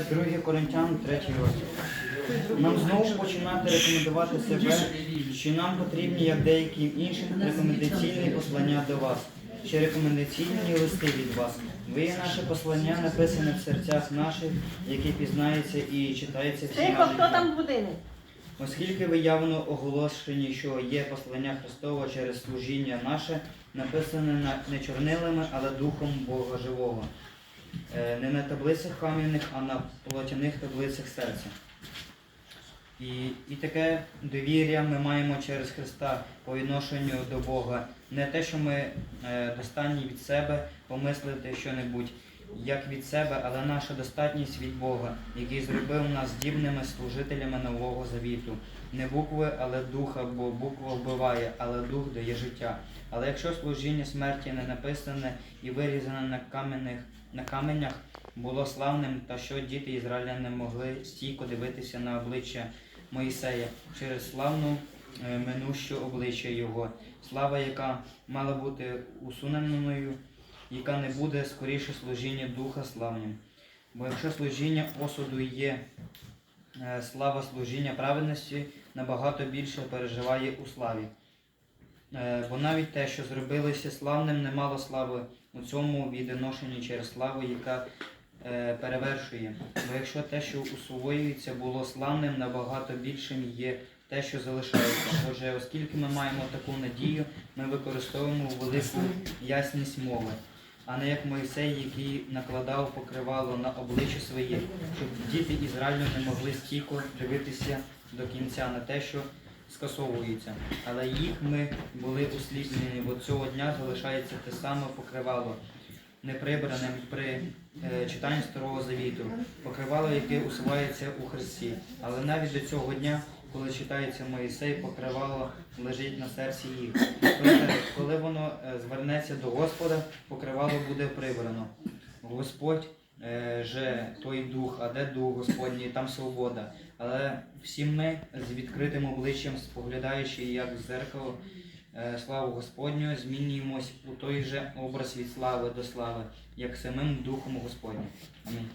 2 Коринтян, 3 розділ. Нам знову починати рекомендувати себе, що нам потрібні, як деяким іншим, рекомендаційні послання до вас, чи рекомендаційні листи від вас. Ви є наше послання, написане в серцях наших, яке пізнається і читається всіма Тихо, хто там в будинок? Оскільки ви явно оголошені, що є послання Христова через служіння наше, написане на- не чорнилами, але духом Бога живого. Е, Не на таблицях кам'яних, а на плотяних таблицях серця. І, і таке довір'я ми маємо через Христа по відношенню до Бога. Не те, що ми е, достатні від себе помислити що-небудь, як від себе, але наша достатність від Бога, який зробив нас здібними служителями нового завіту. Не букви, але духа, бо буква вбиває, але дух дає життя. Але якщо служіння смерті не написане і вирізане на каменних на каменях, було славним, та що діти Ізраїля не могли стійко дивитися на обличчя Моїсея через славну е, минущу обличчя його, слава, яка мала бути усуненою, яка не буде скоріше служіння Духа славним. Бо якщо служіння осуду є е, слава служіння праведності, набагато більше переживає у славі. Е, Бо навіть те, що зробилося славним, не мало слави у цьому відношенні через славу, яка е, перевершує. Бо якщо те, що усвоюється, було славним, набагато більшим є те, що залишається. Отже, оскільки ми маємо таку надію, ми використовуємо велику ясність мови, а не як Мойсей, який накладав покривало на обличчя своє, щоб діти Ізраїлю не могли стійко дивитися до кінця на те, що скасовується. Але їх ми були усліплені, бо цього дня залишається те саме покривало, неприбраним при е, читанні Старого Завіту, покривало, яке усувається у Христі. Але навіть до цього дня, коли читається Моїсей, покривало лежить на серці їх. Проте, коли воно е, звернеться до Господа, покривало буде прибрано. Господь е, же той дух, а де дух Господній, там свобода. Але всі ми з відкритим обличчям, споглядаючи, як в зеркало славу Господню, змінюємось у той же образ від слави до слави, як самим Духом Господнім. Амінь.